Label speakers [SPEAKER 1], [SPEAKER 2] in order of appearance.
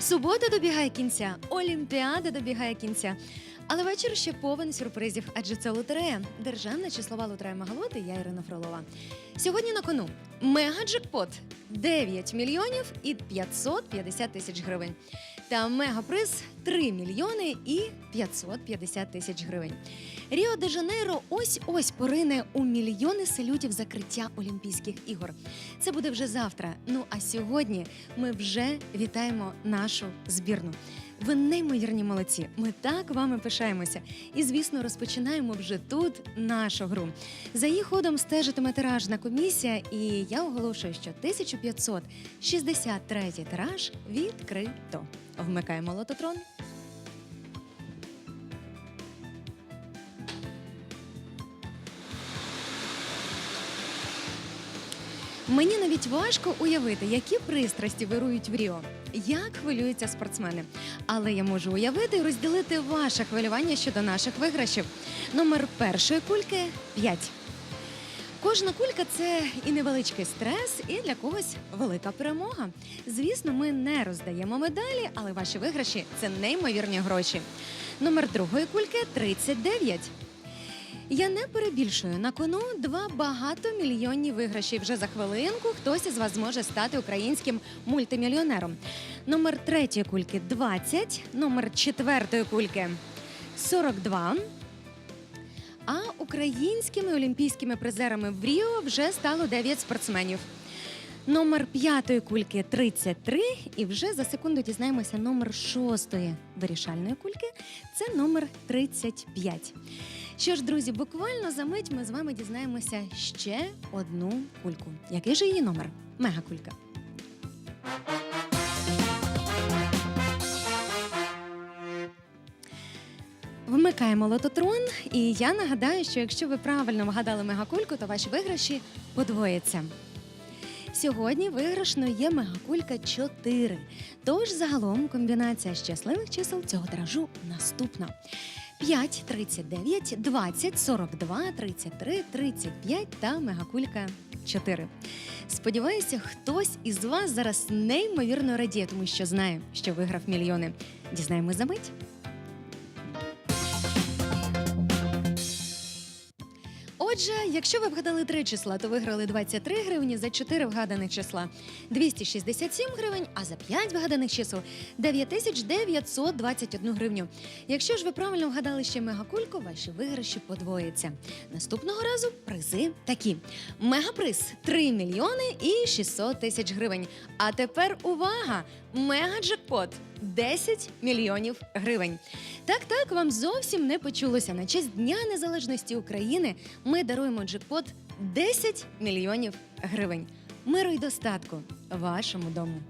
[SPEAKER 1] Субота добігає кінця, Олімпіада добігає кінця. Але вечір ще повен сюрпризів, адже це лотерея. Державна числова лотерея Магалоти, я Ірина Фролова. Сьогодні на кону мега-джекпот 9 мільйонів і 550 тисяч гривень. Та мегаприз 3 мільйони і 550 тисяч гривень. Ріо де Жанейро ось ось порине у мільйони салютів закриття Олімпійських ігор. Це буде вже завтра. Ну а сьогодні ми вже вітаємо нашу збірну. Ви неймовірні молодці. Ми так вами пишаємося. І, звісно, розпочинаємо вже тут нашу гру. За її ходом стежитиме тиражна комісія, і я оголошую, що 1563 тираж відкрито. Вмикаємо лототрон. Мені навіть важко уявити, які пристрасті вирують в Ріо, як хвилюються спортсмени. Але я можу уявити і розділити ваше хвилювання щодо наших виграшів. Номер першої кульки 5. Кожна кулька це і невеличкий стрес, і для когось велика перемога. Звісно, ми не роздаємо медалі, але ваші виграші це неймовірні гроші. Номер другої кульки 39. Я не перебільшую на кону два багатомільйонні виграші. Вже за хвилинку хтось із вас зможе стати українським мультимільйонером. Номер третьої кульки 20, номер четвертої кульки 42. А українськими олімпійськими призерами в Ріо вже стало 9 спортсменів. Номер п'ятої кульки 33. І вже за секунду дізнаємося номер шостої вирішальної кульки. Це номер 35. Що ж, друзі, буквально за мить ми з вами дізнаємося ще одну кульку. Який же її номер? Мегакулька. Вмикаємо лототрон, і я нагадаю, що якщо ви правильно вгадали мегакульку, то ваші виграші подвояться. Сьогодні виграшною є мегакулька 4. Тож загалом комбінація щасливих чисел цього тиражу наступна: 5, 39, 20, 42, 33, 35 та мегакулька 4. Сподіваюся, хтось із вас зараз неймовірно радіє, тому що знає, що виграв мільйони. Дізнаємось за мить. Отже, якщо ви вгадали три числа, то виграли 23 гривні за 4 вгаданих числа, 267 гривень, а за 5 вгаданих чисел 9921 гривню. Якщо ж ви правильно вгадали ще мегакульку, ваші виграші подвоїться. Наступного разу призи такі: мегаприз 3 мільйони і 600 тисяч гривень. А тепер увага! Мегаджекпот 10 мільйонів гривень. Так, так, вам зовсім не почулося. На честь Дня Незалежності України ми даруємо джекпот 10 мільйонів гривень. Миру й достатку вашому дому.